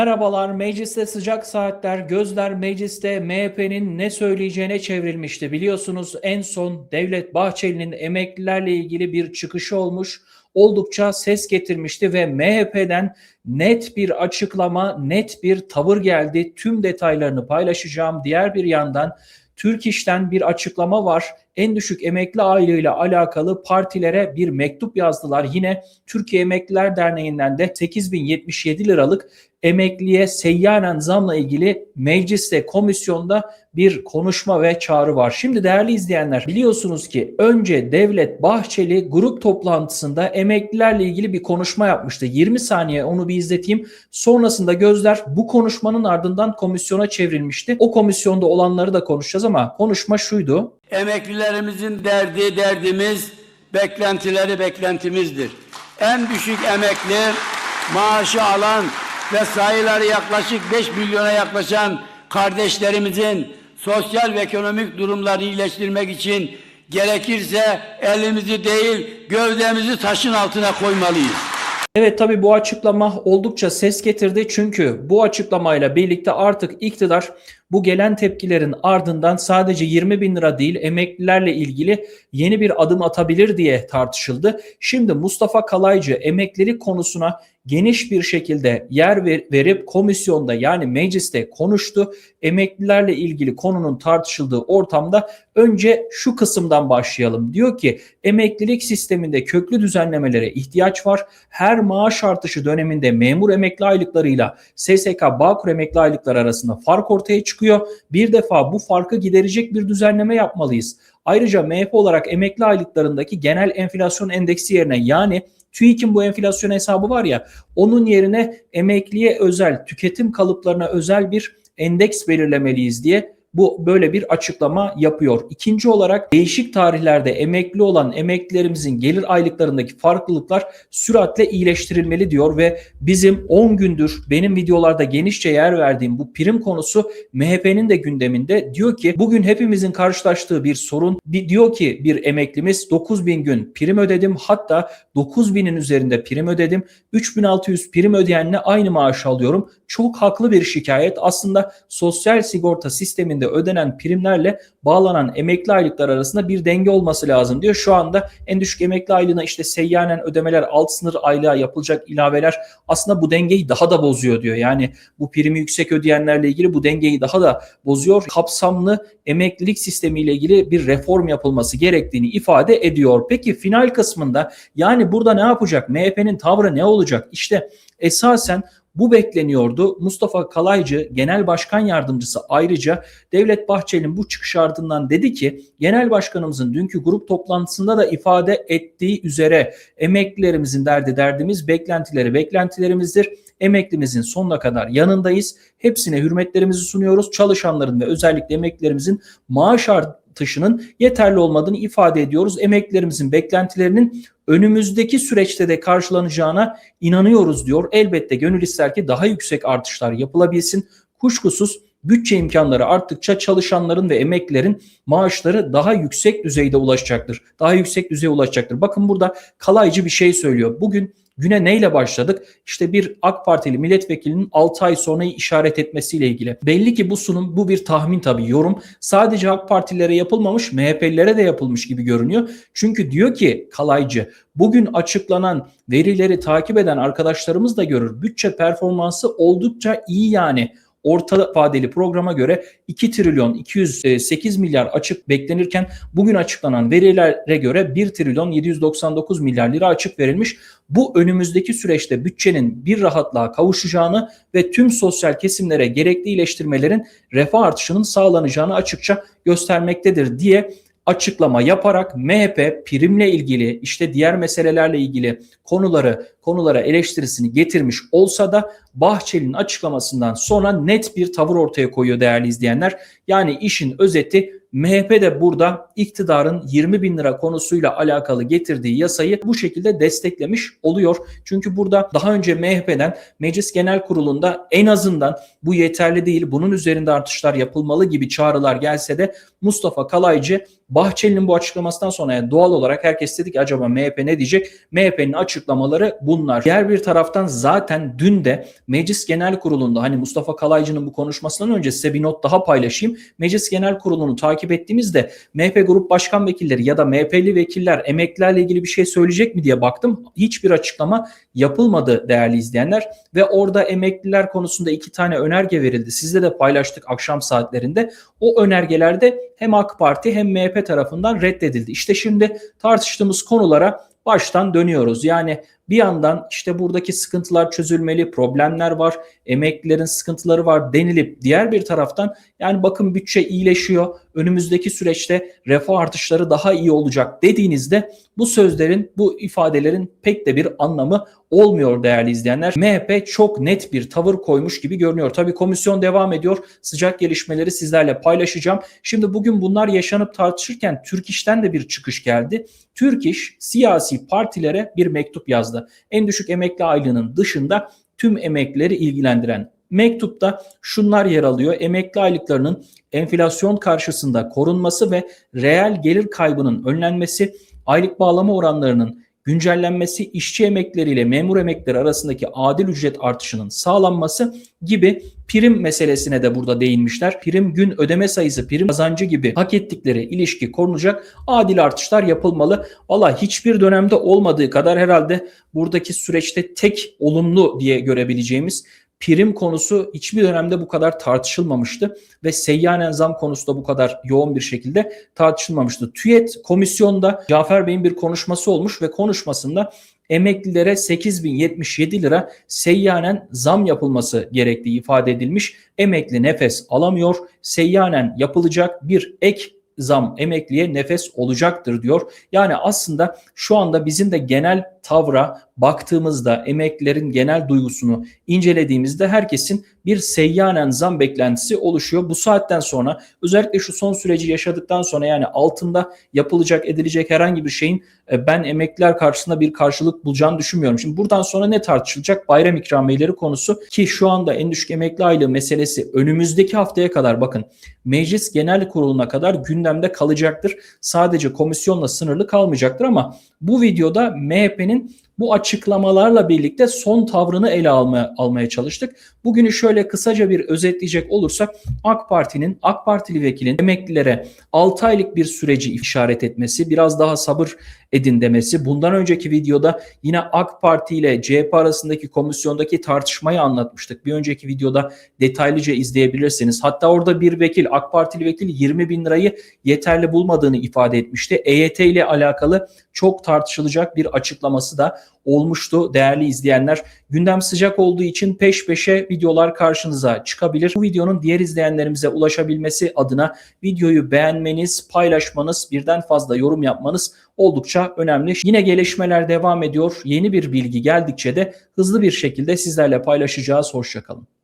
Merhabalar, mecliste sıcak saatler, gözler mecliste MHP'nin ne söyleyeceğine çevrilmişti. Biliyorsunuz en son Devlet Bahçeli'nin emeklilerle ilgili bir çıkışı olmuş, oldukça ses getirmişti ve MHP'den net bir açıklama, net bir tavır geldi. Tüm detaylarını paylaşacağım. Diğer bir yandan Türk İş'ten bir açıklama var. En düşük emekli aylığıyla alakalı partilere bir mektup yazdılar. Yine Türkiye Emekliler Derneği'nden de 8077 liralık emekliye seyyanen zamla ilgili mecliste, komisyonda bir konuşma ve çağrı var. Şimdi değerli izleyenler biliyorsunuz ki önce Devlet Bahçeli grup toplantısında emeklilerle ilgili bir konuşma yapmıştı. 20 saniye onu bir izleteyim. Sonrasında gözler bu konuşmanın ardından komisyona çevrilmişti. O komisyonda olanları da konuşacağız ama konuşma şuydu. Emeklilerimizin derdi derdimiz, beklentileri beklentimizdir. En düşük emekli maaşı alan ve sayıları yaklaşık 5 milyona yaklaşan kardeşlerimizin sosyal ve ekonomik durumlarını iyileştirmek için gerekirse elimizi değil gövdemizi taşın altına koymalıyız. Evet tabi bu açıklama oldukça ses getirdi çünkü bu açıklamayla birlikte artık iktidar bu gelen tepkilerin ardından sadece 20 bin lira değil emeklilerle ilgili yeni bir adım atabilir diye tartışıldı. Şimdi Mustafa Kalaycı emeklilik konusuna geniş bir şekilde yer ver- verip komisyonda yani mecliste konuştu. Emeklilerle ilgili konunun tartışıldığı ortamda önce şu kısımdan başlayalım. Diyor ki emeklilik sisteminde köklü düzenlemelere ihtiyaç var. Her maaş artışı döneminde memur emekli aylıklarıyla SSK Bağkur emekli aylıkları arasında fark ortaya çıkıyor. Bir defa bu farkı giderecek bir düzenleme yapmalıyız. Ayrıca MHP olarak emekli aylıklarındaki genel enflasyon endeksi yerine yani TÜİK'in bu enflasyon hesabı var ya onun yerine emekliye özel tüketim kalıplarına özel bir endeks belirlemeliyiz diye bu böyle bir açıklama yapıyor. İkinci olarak değişik tarihlerde emekli olan emeklilerimizin gelir aylıklarındaki farklılıklar süratle iyileştirilmeli diyor ve bizim 10 gündür benim videolarda genişçe yer verdiğim bu prim konusu MHP'nin de gündeminde. Diyor ki bugün hepimizin karşılaştığı bir sorun. Diyor ki bir emeklimiz 9000 gün prim ödedim hatta 9000'in üzerinde prim ödedim. 3600 prim ödeyenle aynı maaş alıyorum. Çok haklı bir şikayet. Aslında sosyal sigorta sisteminde ödenen primlerle bağlanan emekli aylıklar arasında bir denge olması lazım diyor. Şu anda en düşük emekli aylığına işte seyyanen ödemeler, alt sınır aylığa yapılacak ilaveler aslında bu dengeyi daha da bozuyor diyor. Yani bu primi yüksek ödeyenlerle ilgili bu dengeyi daha da bozuyor. Kapsamlı emeklilik sistemiyle ilgili bir reform yapılması gerektiğini ifade ediyor. Peki final kısmında yani burada ne yapacak? MHP'nin tavrı ne olacak? İşte esasen bu bekleniyordu. Mustafa Kalaycı Genel Başkan Yardımcısı ayrıca Devlet Bahçeli'nin bu çıkış ardından dedi ki Genel Başkanımızın dünkü grup toplantısında da ifade ettiği üzere emeklilerimizin derdi derdimiz, beklentileri beklentilerimizdir. Emeklimizin sonuna kadar yanındayız. Hepsine hürmetlerimizi sunuyoruz. Çalışanların ve özellikle emeklilerimizin maaş artışının yeterli olmadığını ifade ediyoruz. Emeklilerimizin beklentilerinin önümüzdeki süreçte de karşılanacağına inanıyoruz diyor. Elbette gönül ister ki daha yüksek artışlar yapılabilsin. Kuşkusuz bütçe imkanları arttıkça çalışanların ve emeklilerin maaşları daha yüksek düzeyde ulaşacaktır. Daha yüksek düzeye ulaşacaktır. Bakın burada kalaycı bir şey söylüyor. Bugün güne neyle başladık? İşte bir AK Partili milletvekilinin 6 ay sonrayı işaret etmesiyle ilgili. Belli ki bu sunum bu bir tahmin tabii yorum. Sadece AK Partililere yapılmamış MHP'lilere de yapılmış gibi görünüyor. Çünkü diyor ki kalaycı bugün açıklanan verileri takip eden arkadaşlarımız da görür. Bütçe performansı oldukça iyi yani orta vadeli programa göre 2 trilyon 208 milyar açık beklenirken bugün açıklanan verilere göre 1 trilyon 799 milyar lira açık verilmiş. Bu önümüzdeki süreçte bütçenin bir rahatlığa kavuşacağını ve tüm sosyal kesimlere gerekli iyileştirmelerin refah artışının sağlanacağını açıkça göstermektedir diye açıklama yaparak MHP primle ilgili işte diğer meselelerle ilgili konuları konulara eleştirisini getirmiş olsa da Bahçeli'nin açıklamasından sonra net bir tavır ortaya koyuyor değerli izleyenler. Yani işin özeti MHP de burada iktidarın 20 bin lira konusuyla alakalı getirdiği yasayı bu şekilde desteklemiş oluyor. Çünkü burada daha önce MHP'den Meclis Genel Kurulu'nda en azından bu yeterli değil bunun üzerinde artışlar yapılmalı gibi çağrılar gelse de Mustafa Kalaycı Bahçeli'nin bu açıklamasından sonra yani doğal olarak herkes dedi ki acaba MHP ne diyecek? MHP'nin açıklamaları bunlar. Diğer bir taraftan zaten dün de Meclis Genel Kurulu'nda hani Mustafa Kalaycı'nın bu konuşmasından önce size bir not daha paylaşayım. Meclis Genel Kurulu'nu takip ettiğimizde MHP Grup Başkan Vekilleri ya da MHP'li vekiller emeklilerle ilgili bir şey söyleyecek mi diye baktım. Hiçbir açıklama yapılmadı değerli izleyenler ve orada emekliler konusunda iki tane önerge verildi. Sizle de paylaştık akşam saatlerinde. O önergelerde hem AK Parti hem MHP tarafından reddedildi. İşte şimdi tartıştığımız konulara baştan dönüyoruz. Yani bir yandan işte buradaki sıkıntılar çözülmeli, problemler var, emeklilerin sıkıntıları var denilip diğer bir taraftan yani bakın bütçe iyileşiyor, önümüzdeki süreçte refah artışları daha iyi olacak dediğinizde bu sözlerin, bu ifadelerin pek de bir anlamı olmuyor değerli izleyenler. MHP çok net bir tavır koymuş gibi görünüyor. Tabii komisyon devam ediyor. Sıcak gelişmeleri sizlerle paylaşacağım. Şimdi bugün bunlar yaşanıp tartışırken Türk İş'ten de bir çıkış geldi. Türk İş siyasi partilere bir mektup yazdı. En düşük emekli aylığının dışında tüm emeklileri ilgilendiren mektupta şunlar yer alıyor. Emekli aylıklarının enflasyon karşısında korunması ve reel gelir kaybının önlenmesi, aylık bağlama oranlarının güncellenmesi, işçi emekleriyle memur emekleri arasındaki adil ücret artışının sağlanması gibi prim meselesine de burada değinmişler. Prim gün ödeme sayısı, prim kazancı gibi hak ettikleri ilişki korunacak. Adil artışlar yapılmalı. Valla hiçbir dönemde olmadığı kadar herhalde buradaki süreçte tek olumlu diye görebileceğimiz prim konusu hiçbir dönemde bu kadar tartışılmamıştı ve seyyanen zam konusu da bu kadar yoğun bir şekilde tartışılmamıştı. TÜYET komisyonda Cafer Bey'in bir konuşması olmuş ve konuşmasında emeklilere 8077 lira seyyanen zam yapılması gerektiği ifade edilmiş. Emekli nefes alamıyor. Seyyanen yapılacak bir ek zam emekliye nefes olacaktır diyor. Yani aslında şu anda bizim de genel tavra baktığımızda emeklilerin genel duygusunu incelediğimizde herkesin bir seyyanen zam beklentisi oluşuyor. Bu saatten sonra özellikle şu son süreci yaşadıktan sonra yani altında yapılacak edilecek herhangi bir şeyin e, ben emekliler karşısında bir karşılık bulacağını düşünmüyorum. Şimdi buradan sonra ne tartışılacak? Bayram ikramiyeleri konusu ki şu anda en düşük emekli aylığı meselesi önümüzdeki haftaya kadar bakın Meclis Genel Kurulu'na kadar gündemde kalacaktır. Sadece komisyonla sınırlı kalmayacaktır ama bu videoda MHP'nin Türkiye'nin bu açıklamalarla birlikte son tavrını ele almaya, almaya çalıştık. Bugünü şöyle kısaca bir özetleyecek olursak AK Parti'nin, AK Partili vekilin emeklilere 6 aylık bir süreci işaret etmesi, biraz daha sabır edin demesi. Bundan önceki videoda yine AK Parti ile CHP arasındaki komisyondaki tartışmayı anlatmıştık. Bir önceki videoda detaylıca izleyebilirsiniz. Hatta orada bir vekil, AK Partili vekil 20 bin lirayı yeterli bulmadığını ifade etmişti. EYT ile alakalı çok tartışılacak bir açıklaması da olmuştu değerli izleyenler. Gündem sıcak olduğu için peş peşe videolar karşınıza çıkabilir. Bu videonun diğer izleyenlerimize ulaşabilmesi adına videoyu beğenmeniz, paylaşmanız, birden fazla yorum yapmanız oldukça önemli. Yine gelişmeler devam ediyor. Yeni bir bilgi geldikçe de hızlı bir şekilde sizlerle paylaşacağız. Hoşçakalın.